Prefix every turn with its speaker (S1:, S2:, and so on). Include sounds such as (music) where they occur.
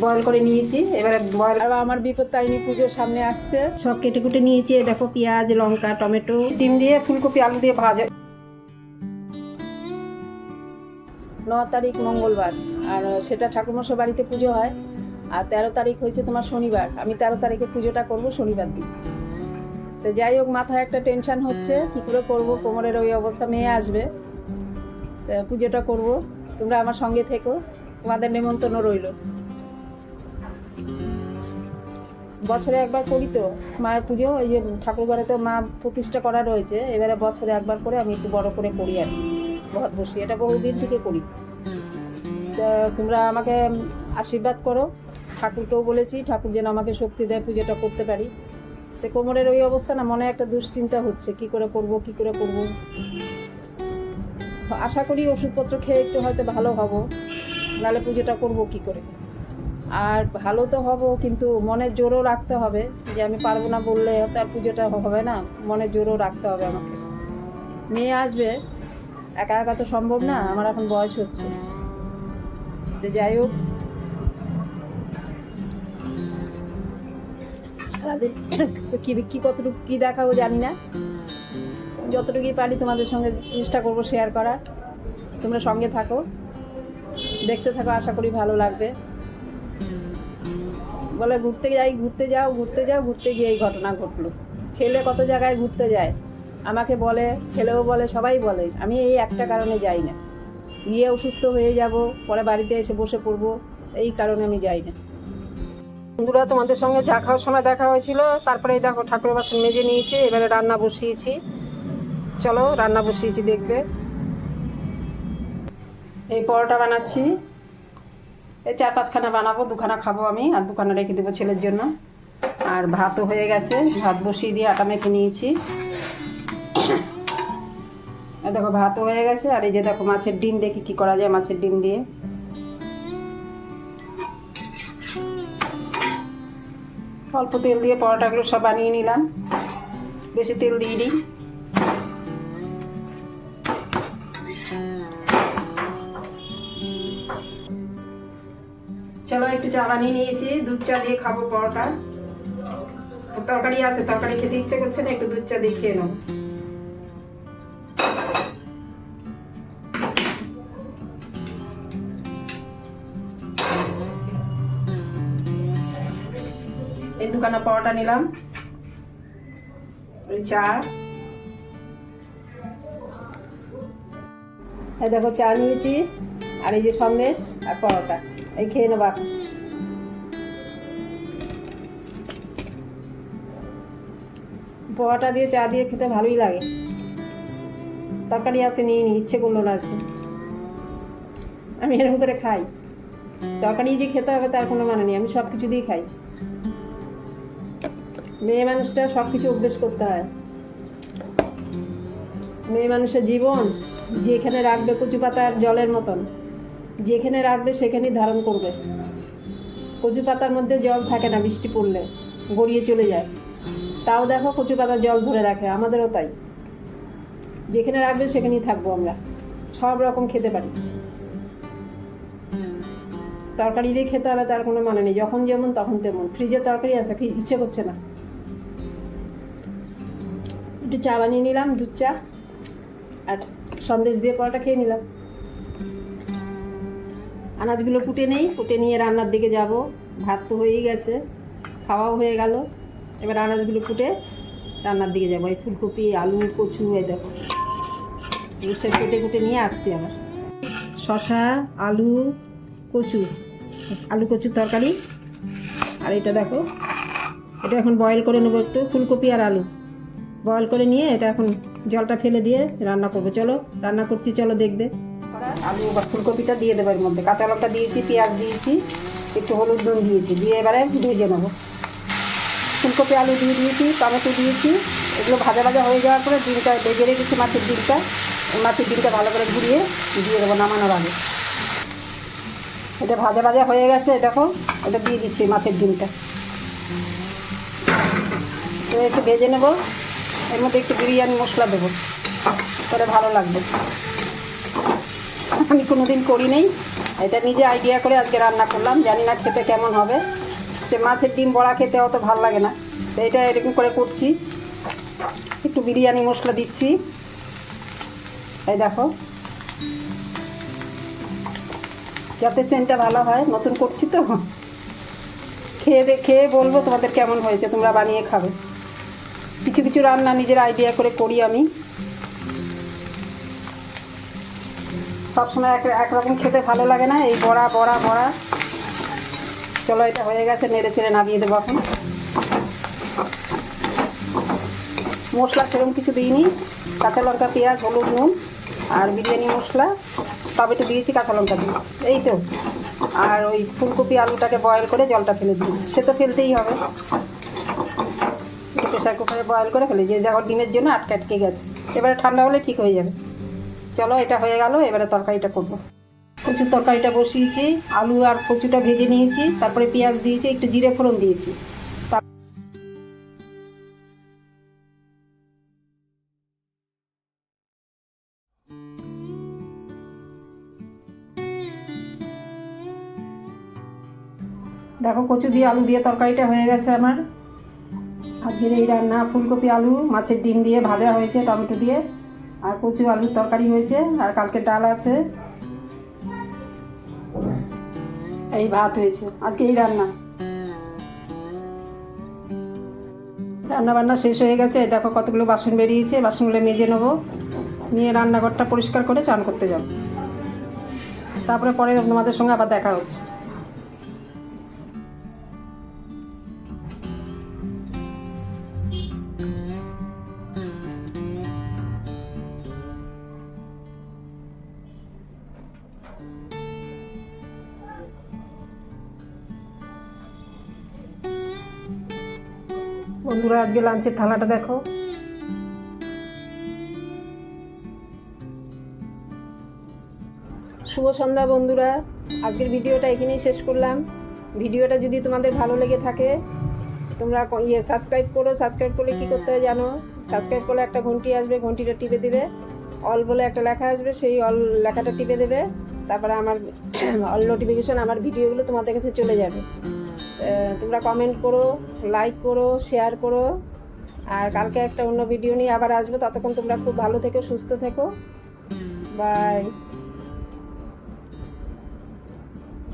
S1: Boil করে নিয়েছি এবারে বয়েল আর আমার বিপদ তারিণী পুজোর সামনে আসছে। সব কেটে কুটে নিয়েছি দেখো পেঁয়াজ লঙ্কা টমেটো ডিম দিয়ে ফুলকপি আলু দিয়ে ভাজা। ন তারিখ মঙ্গলবার আর সেটা ঠাকুরমশাই বাড়িতে পুজো হয়। আর তেরো তারিখ হয়েছে তোমার শনিবার আমি তেরো তারিখে পুজোটা করব শনিবার দিন। তো যাই হোক মাথায় একটা টেনশন হচ্ছে কি করে করব? কোমরের ওই অবস্থা মেয়ে আসবে। তো পুজোটা করব তোমরা আমার সঙ্গে থেকো তোমাদের নেমন্তন্ন রইল। বছরে একবার করি তো, মায়ের পুজো, এই যে ঠাকুর ঘরে তো মা প্রতিষ্ঠা করা রয়েছে, এবারে বছরে একবার করে আমি একটু বড় করে করি আর ঘর বসি এটা বহুদিন থেকে করি। তা তোমরা আমাকে আশীর্বাদ করো। ঠাকুরকেও বলেছি, ঠাকুর যেন আমাকে শক্তি দেয় পুজোটা করতে পারি। তো কোমরের ওই অবস্থা না, মনে একটা দুশ্চিন্তা হচ্ছে, কি করে করব, কি করে করব? আশা করি ওষুধপত্র খেয়ে একটু হয়তো ভালো হব নাহলে পুজোটা করব কি করে? আর ভালো তো হব, কিন্তু মনের জোরও রাখতে হবে। যে আমি পারব না বললে তার পুজোটা হবে না মনের জোরও রাখতে হবে আমাকে। মেয়ে আসবে, একা একা তো সম্ভব না, আমার এখন বয়স হচ্ছে। তো যাই হোক। সারাদিন কি কি কতটুকু, কী দেখাবো জানি না। যতটুকুই পারি তোমাদের সঙ্গে চেষ্টা করব শেয়ার করার। তোমরা সঙ্গে থাকো। দেখতে থাকো, আশা করি ভালো লাগবে। বলে ঘুরতে যাই, ঘুরতে যাও ঘুরতে যাও, ঘুরতে গিয়ে এই ঘটনা ঘটলো। ছেলে কত জায়গায় ঘুরতে যায়? আমাকে বলে, ছেলেও বলে, সবাই বলে, আমি এই একটা কারণে যাই না। গিয়ে অসুস্থ হয়ে যাব, পরে বাড়িতে এসে বসে পড়ব, এই কারণে আমি যাই না। বন্ধুরা, তোমাদের সঙ্গে চা খাওয়ার সময় দেখা হয়েছিল তারপরে দেখো ঠাকুরের বাসন মেজে নিয়েছি, এবারে রান্না বসিয়েছি। চলো, রান্না বসিয়েছি, দেখবে। এই পরোটা বানাচ্ছি। এই চার পাঁচখানা বানাবো, দুখানা খাব আমি, আর দুখানা রেখে দেবো ছেলের জন্য। আর ভাতও হয়ে গেছে, ভাত বসিয়ে দিয়ে আটা মেখে নিয়েছি। দেখো, ভাতও হয়ে গেছে, আর এই যে দেখো মাছের ডিম, দেখি কি করা যায় মাছের ডিম দিয়ে। অল্প তেল দিয়ে পরোটাগুলো সব বানিয়ে নিলাম। বেশি তেল দিয়ে দিই। চলো একটু চা বানিয়ে নিয়েছি, দুধ চা দিয়ে খাব পরোটা। তরকারি আছে, তরকারি খেতে ইচ্ছে করছে না, একটু দুধ চা দিয়ে খেয়ে নেব এই দুখানা পরোটা নিলাম। চা। দেখো চা নিয়েছি, আর এই যে সন্দেশ আর পরোটা। এই খেয়ে নেবা পরোটা দিয়ে চা দিয়ে খেতে ভালোই লাগে। তরকারি আছে, নিয়ে নি, ইচ্ছে করল না আছে আমি এরকম করে খাই। তরকারি যে খেতে হবে তার কোনো মানে নেই, আমি সব কিছু দিয়ে খাই। মেয়ে মানুষটা সব কিছু অভ্যেস করতে হয়। মেয়ে মানুষের জীবন যেখানে রাখবে কচু পাতার জলের মতন। যেখানে রাখবে সেখানেই ধারণ করবে। কচু পাতার মধ্যে জল থাকে না বৃষ্টি পড়লে, গড়িয়ে চলে যায়। তাও দেখো কচু পাতার জল ধরে রাখে, আমাদেরও তাই। যেখানে রাখবে সেখানেই থাকব আমরা, সব রকম খেতে পারি। তরকারি দিয়ে খেতে হবে তার কোনো মানে নেই, যখন যেমন তখন তেমন। ফ্রিজে তরকারি আছে ইচ্ছে করছে না। একটু চা বানিয়ে নিলাম, দুধ চা, আর সন্দেশ দিয়ে পরোটা খেয়ে নিলাম। আনাজগুলো কুটে নেই কুটে নিয়ে রান্নার দিকে যাব। ভাত তো হয়েই গেছে, খাওয়াও হয়ে গেল। এবার আনাজগুলো কুটে রান্নার দিকে যাব। এই ফুলকপি, আলু, কচু, এই দেখো। সব কুটে কুটে নিয়ে আসছি আবার। শশা আলু, কচু, আলু, কচুর তরকারি। আর এটা দেখো, এটা এখন বয়েল করে নেব একটু, ফুলকপি আর আলু। বয়েল করে নিয়ে এটা এখন জলটা ফেলে দিয়ে রান্না করব। চলো, রান্না করছি, চলো দেখবে। আলু বা ফুলকপিটা দিয়ে দেবো এর মধ্যে। কাঁচা লঙ্কা দিয়েছি, পেঁয়াজ দিয়েছি, একটু হলুদ নুন দিয়েছি। দিয়ে এবারে ভেজে নেব। ফুলকপি, আলু দিয়ে দিয়েছি, টমেটো দিয়েছি। এগুলো ভাজা ভাজা হয়ে যাওয়ার পরে ডিমটা ভেজে রেখেছি মাছের ডিমটা। মাছের ডিমটা ভালো করে ঘুরিয়ে দিয়ে দেবো নামানোর আগে। এটা ভাজা ভাজা হয়ে গেছে দেখো, এটা দিয়ে দিচ্ছি মাছের ডিমটা। তো একটু ভেজে নেব। এর মধ্যে একটু বিরিয়ানি মশলা দেবো। তাহলে ভালো লাগবে। আমি কোনো দিন করি নেই। এটা নিজে আইডিয়া করে আজকে রান্না করলাম, জানি না খেতে কেমন হবে। সে মাছের ডিম বড়া খেতে অত ভালো লাগে না। তো এটা এরকম করে করছি। একটু বিরিয়ানি মশলা দিচ্ছি। এই দেখো। যাতে সেন্টটা ভালো হয়, নতুন করছি তো। খেয়ে দে খেয়ে বলব তোমাদের কেমন হয়েছে, তোমরা বানিয়ে খাবে। কিছু কিছু রান্না নিজের আইডিয়া করে করি আমি। সবসময় এক একরকম খেতে ভালো লাগে না। এই বড়া বড়া বড়া। চলো, এটা হয়ে গেছে, নেড়ে চেড়ে নামিয়ে দেবো এখন। মশলা সেরকম কিছু দিইনি। কাঁচা লঙ্কা, পেঁয়াজ, হলুদ, নুন আর বিরিয়ানি মশলা। টমেটো দিয়েছি, কাঁচা লঙ্কা দিয়েছি। এই তো। আর ওই ফুলকপি আলুটাকে বয়েল করে জলটা ফেলে দিয়েছি। সে তো ফেলতেই হবে। প্রেশার কুকারে বয়েল করে ফেলে যে যখন ডিমের জন্য আটকে আটকে গেছে। এবারে ঠান্ডা হলে ঠিক হয়ে যাবে। চলো, এটা হয়ে গেল, এবারে তরকারিটা করব। কচুর তরকারিটা বসিয়েছি, আলু আর কচুটা ভেজে নিয়েছি, তারপরে পেঁয়াজ দিয়েছি, একটু জিরে ফোড়ন দিয়েছি। দেখো, কচু দিয়ে আলু দিয়ে তরকারিটা হয়ে গেছে আমার। আজকের এই রান্না, ফুলকপি, আলু, মাছের ডিম দিয়ে ভাজা হয়েছে, টমেটো দিয়ে। আর কচু আলুর তরকারি হয়েছে, আর কালকে ডাল আছে। এই ভাত হয়েছে, আজকে এই রান্না। রান্না বান্না শেষ হয়ে গেছে, দেখো কতগুলো বাসন বেরিয়েছে, বাসনগুলো মেজে নেব। নিয়ে রান্নাঘরটা পরিষ্কার করে চান করতে যাব। তারপরে পরে তোমাদের সঙ্গে আবার দেখা হচ্ছে। বন্ধুরা, আজকে লাঞ্চের থালাটা দেখো। শুভ সন্ধ্যা বন্ধুরা, আজকের ভিডিওটা এখানেই শেষ করলাম। ভিডিওটা যদি তোমাদের ভালো লেগে থাকে, তোমরা ইয়ে সাবস্ক্রাইব করো। সাবস্ক্রাইব করলে কী করতে হয় জানো? সাবস্ক্রাইব করলে একটা ঘন্টি আসবে, ঘন্টিটা টিপে দেবে। অল বলে একটা লেখা আসবে, সেই অল লেখাটা টিপে দেবে। তারপরে আমার (clears throat) অল নোটিফিকেশন আমার ভিডিওগুলো তোমাদের কাছে চলে যাবে। তোমরা কমেন্ট করো লাইক করো শেয়ার করো। আর কালকে একটা অন্য ভিডিও নিয়ে আবার আসব। ততক্ষণ তোমরা খুব ভালো থেকো, সুস্থ থেকো। বাই